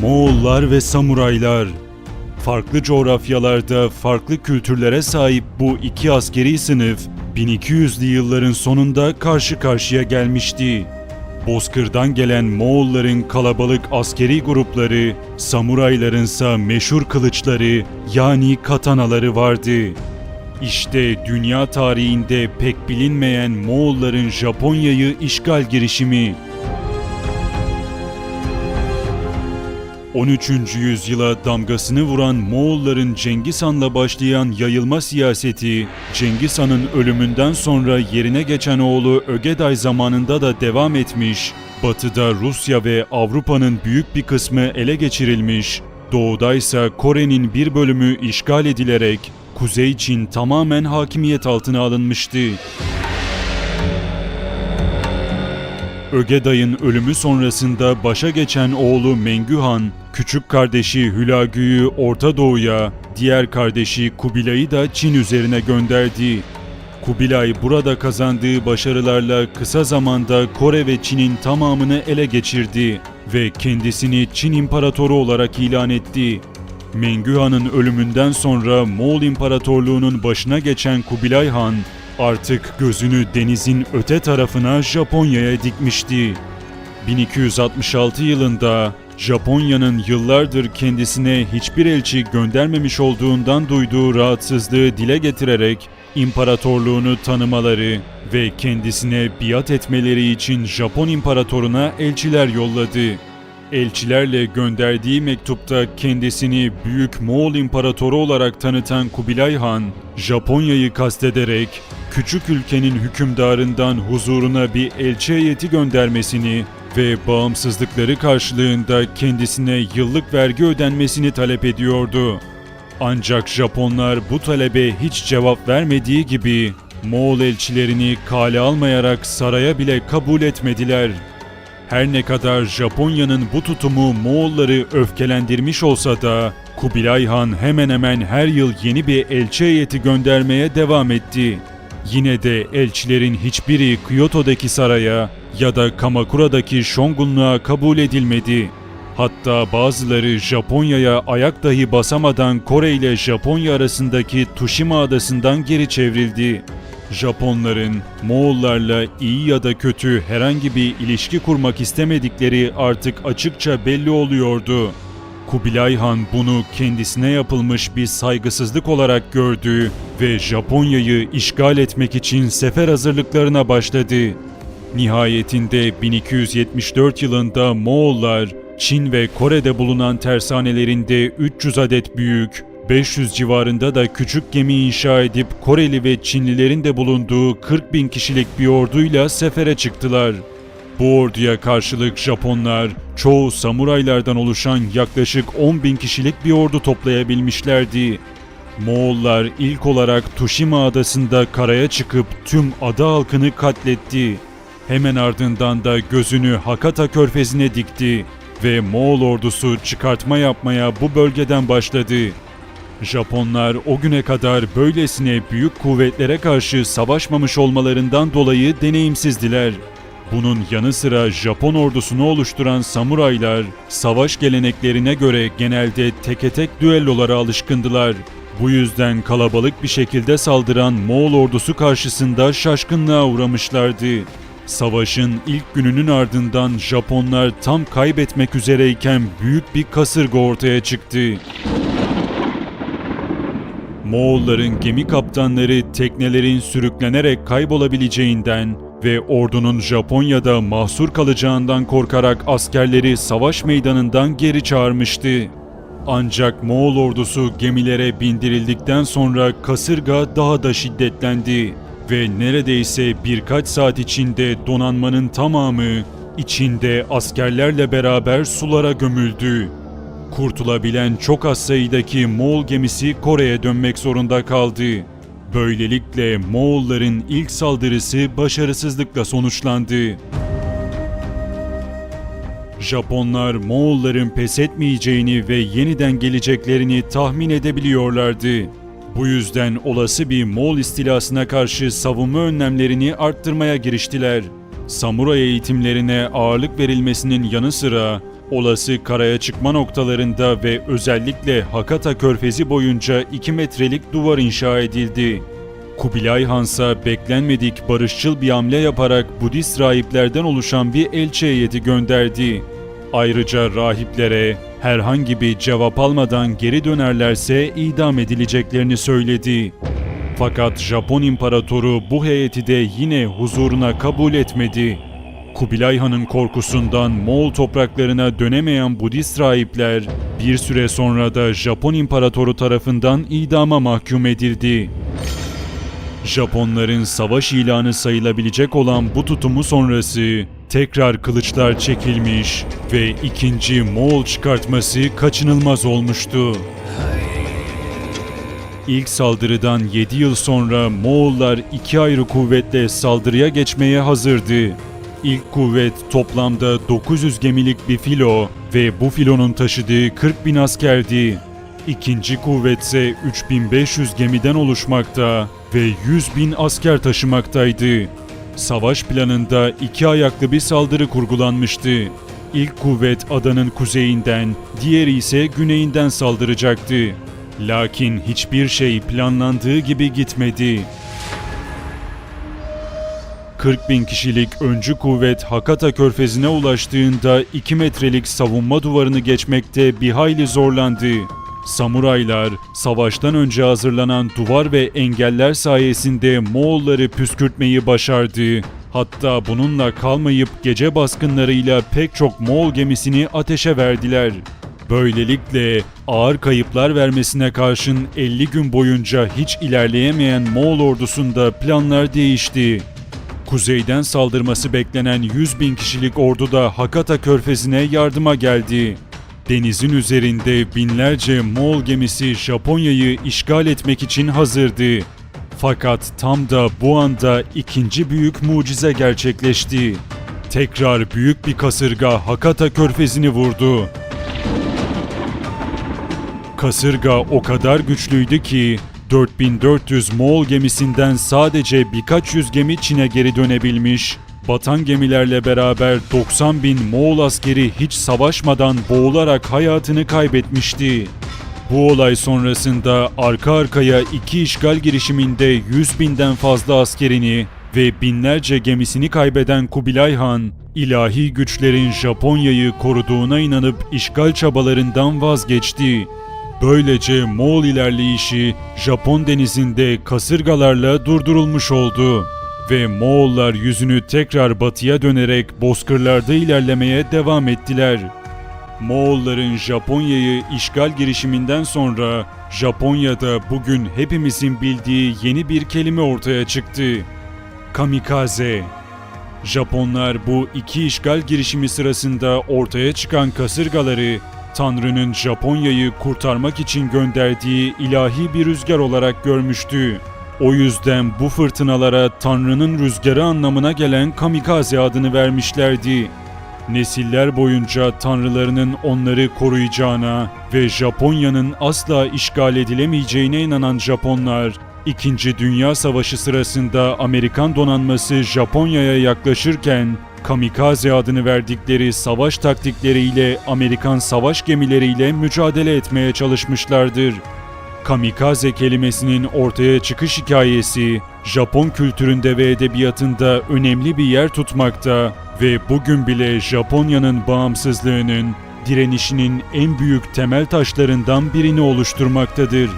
Moğollar ve Samuraylar Farklı coğrafyalarda farklı kültürlere sahip bu iki askeri sınıf 1200'lü yılların sonunda karşı karşıya gelmişti. Bozkır'dan gelen Moğolların kalabalık askeri grupları, Samuraylarınsa meşhur kılıçları yani katanaları vardı. İşte dünya tarihinde pek bilinmeyen Moğolların Japonya'yı işgal girişimi 13. yüzyıla damgasını vuran Moğolların Cengiz Han'la başlayan yayılma siyaseti, Cengiz Han'ın ölümünden sonra yerine geçen oğlu Ögeday zamanında da devam etmiş, batıda Rusya ve Avrupa'nın büyük bir kısmı ele geçirilmiş, doğuda ise Kore'nin bir bölümü işgal edilerek Kuzey Çin tamamen hakimiyet altına alınmıştı. Ögeday'ın ölümü sonrasında başa geçen oğlu Mengü Han, küçük kardeşi Hülagü'yü Orta Doğu'ya, diğer kardeşi Kubilay'ı da Çin üzerine gönderdi. Kubilay burada kazandığı başarılarla kısa zamanda Kore ve Çin'in tamamını ele geçirdi ve kendisini Çin İmparatoru olarak ilan etti. Mengü Han'ın ölümünden sonra Moğol İmparatorluğu'nun başına geçen Kubilay Han, artık gözünü denizin öte tarafına Japonya'ya dikmişti. 1266 yılında Japonya'nın yıllardır kendisine hiçbir elçi göndermemiş olduğundan duyduğu rahatsızlığı dile getirerek imparatorluğunu tanımaları ve kendisine biat etmeleri için Japon imparatoruna elçiler yolladı. Elçilerle gönderdiği mektupta kendisini Büyük Moğol İmparatoru olarak tanıtan Kubilay Han, Japonya'yı kastederek küçük ülkenin hükümdarından huzuruna bir elçi heyeti göndermesini ve bağımsızlıkları karşılığında kendisine yıllık vergi ödenmesini talep ediyordu. Ancak Japonlar bu talebe hiç cevap vermediği gibi Moğol elçilerini kale almayarak saraya bile kabul etmediler. Her ne kadar Japonya'nın bu tutumu Moğolları öfkelendirmiş olsa da Kubilay Han hemen hemen her yıl yeni bir elçi heyeti göndermeye devam etti. Yine de elçilerin hiçbiri Kyoto'daki saraya ya da Kamakura'daki şongunluğa kabul edilmedi. Hatta bazıları Japonya'ya ayak dahi basamadan Kore ile Japonya arasındaki Tsushima adasından geri çevrildi. Japonların Moğollarla iyi ya da kötü herhangi bir ilişki kurmak istemedikleri artık açıkça belli oluyordu. Kubilay Han bunu kendisine yapılmış bir saygısızlık olarak gördü ve Japonya'yı işgal etmek için sefer hazırlıklarına başladı. Nihayetinde 1274 yılında Moğollar Çin ve Kore'de bulunan tersanelerinde 300 adet büyük, 500 civarında da küçük gemi inşa edip Koreli ve Çinlilerin de bulunduğu 40 bin kişilik bir orduyla sefere çıktılar. Bu orduya karşılık Japonlar çoğu samuraylardan oluşan yaklaşık 10 bin kişilik bir ordu toplayabilmişlerdi. Moğollar ilk olarak Tsushima adasında karaya çıkıp tüm ada halkını katletti. Hemen ardından da gözünü Hakata körfezine dikti ve Moğol ordusu çıkartma yapmaya bu bölgeden başladı. Japonlar o güne kadar böylesine büyük kuvvetlere karşı savaşmamış olmalarından dolayı deneyimsizdiler. Bunun yanı sıra Japon ordusunu oluşturan samuraylar, savaş geleneklerine göre genelde teke tek düellolara alışkındılar. Bu yüzden kalabalık bir şekilde saldıran Moğol ordusu karşısında şaşkınlığa uğramışlardı. Savaşın ilk gününün ardından Japonlar tam kaybetmek üzereyken büyük bir kasırga ortaya çıktı. Moğolların gemi kaptanları teknelerin sürüklenerek kaybolabileceğinden ve ordunun Japonya'da mahsur kalacağından korkarak askerleri savaş meydanından geri çağırmıştı. Ancak Moğol ordusu gemilere bindirildikten sonra kasırga daha da şiddetlendi ve neredeyse birkaç saat içinde donanmanın tamamı içinde askerlerle beraber sulara gömüldü. Kurtulabilen çok az sayıdaki Moğol gemisi Kore'ye dönmek zorunda kaldı. Böylelikle Moğolların ilk saldırısı başarısızlıkla sonuçlandı. Japonlar Moğolların pes etmeyeceğini ve yeniden geleceklerini tahmin edebiliyorlardı. Bu yüzden olası bir Moğol istilasına karşı savunma önlemlerini arttırmaya giriştiler. Samuray eğitimlerine ağırlık verilmesinin yanı sıra olası karaya çıkma noktalarında ve özellikle Hakata Körfezi boyunca 2 metrelik duvar inşa edildi. Kubilay Hansa beklenmedik barışçıl bir hamle yaparak Budist rahiplerden oluşan bir elçi heyeti gönderdi. Ayrıca rahiplere herhangi bir cevap almadan geri dönerlerse idam edileceklerini söyledi. Fakat Japon imparatoru bu heyeti de yine huzuruna kabul etmedi. Kubilay Han'ın korkusundan Moğol topraklarına dönemeyen Budist rahipler bir süre sonra da Japon imparatoru tarafından idama mahkum edildi. Japonların savaş ilanı sayılabilecek olan bu tutumu sonrası tekrar kılıçlar çekilmiş ve ikinci Moğol çıkartması kaçınılmaz olmuştu. İlk saldırıdan 7 yıl sonra Moğollar iki ayrı kuvvetle saldırıya geçmeye hazırdı. İlk kuvvet toplamda 900 gemilik bir filo ve bu filonun taşıdığı 40 bin askerdi. İkinci kuvvetse 3500 gemiden oluşmakta ve 100 bin asker taşımaktaydı. Savaş planında iki ayaklı bir saldırı kurgulanmıştı. İlk kuvvet adanın kuzeyinden, diğeri ise güneyinden saldıracaktı. Lakin hiçbir şey planlandığı gibi gitmedi. 40 bin kişilik öncü kuvvet Hakata körfezine ulaştığında 2 metrelik savunma duvarını geçmekte bir hayli zorlandı. Samuraylar savaştan önce hazırlanan duvar ve engeller sayesinde Moğolları püskürtmeyi başardı. Hatta bununla kalmayıp gece baskınlarıyla pek çok Moğol gemisini ateşe verdiler. Böylelikle ağır kayıplar vermesine karşın 50 gün boyunca hiç ilerleyemeyen Moğol ordusunda planlar değişti. Kuzeyden saldırması beklenen 100 bin kişilik ordu da Hakata körfezine yardıma geldi. Denizin üzerinde binlerce Moğol gemisi Japonya'yı işgal etmek için hazırdı. Fakat tam da bu anda ikinci büyük mucize gerçekleşti. Tekrar büyük bir kasırga Hakata körfezini vurdu. Kasırga o kadar güçlüydü ki 4400 Moğol gemisinden sadece birkaç yüz gemi Çin'e geri dönebilmiş. Batan gemilerle beraber 90 bin Moğol askeri hiç savaşmadan boğularak hayatını kaybetmişti. Bu olay sonrasında arka arkaya iki işgal girişiminde 100 binden fazla askerini ve binlerce gemisini kaybeden Kubilay Han, ilahi güçlerin Japonya'yı koruduğuna inanıp işgal çabalarından vazgeçti. Böylece Moğol ilerleyişi Japon denizinde kasırgalarla durdurulmuş oldu ve Moğollar yüzünü tekrar batıya dönerek bozkırlarda ilerlemeye devam ettiler. Moğolların Japonya'yı işgal girişiminden sonra Japonya'da bugün hepimizin bildiği yeni bir kelime ortaya çıktı. Kamikaze. Japonlar bu iki işgal girişimi sırasında ortaya çıkan kasırgaları Tanrı'nın Japonya'yı kurtarmak için gönderdiği ilahi bir rüzgar olarak görmüştü. O yüzden bu fırtınalara Tanrı'nın rüzgarı anlamına gelen kamikaze adını vermişlerdi. Nesiller boyunca tanrılarının onları koruyacağına ve Japonya'nın asla işgal edilemeyeceğine inanan Japonlar, İkinci Dünya Savaşı sırasında Amerikan donanması Japonya'ya yaklaşırken kamikaze adını verdikleri savaş taktikleriyle Amerikan savaş gemileriyle mücadele etmeye çalışmışlardır. Kamikaze kelimesinin ortaya çıkış hikayesi Japon kültüründe ve edebiyatında önemli bir yer tutmakta ve bugün bile Japonya'nın bağımsızlığının, direnişinin en büyük temel taşlarından birini oluşturmaktadır.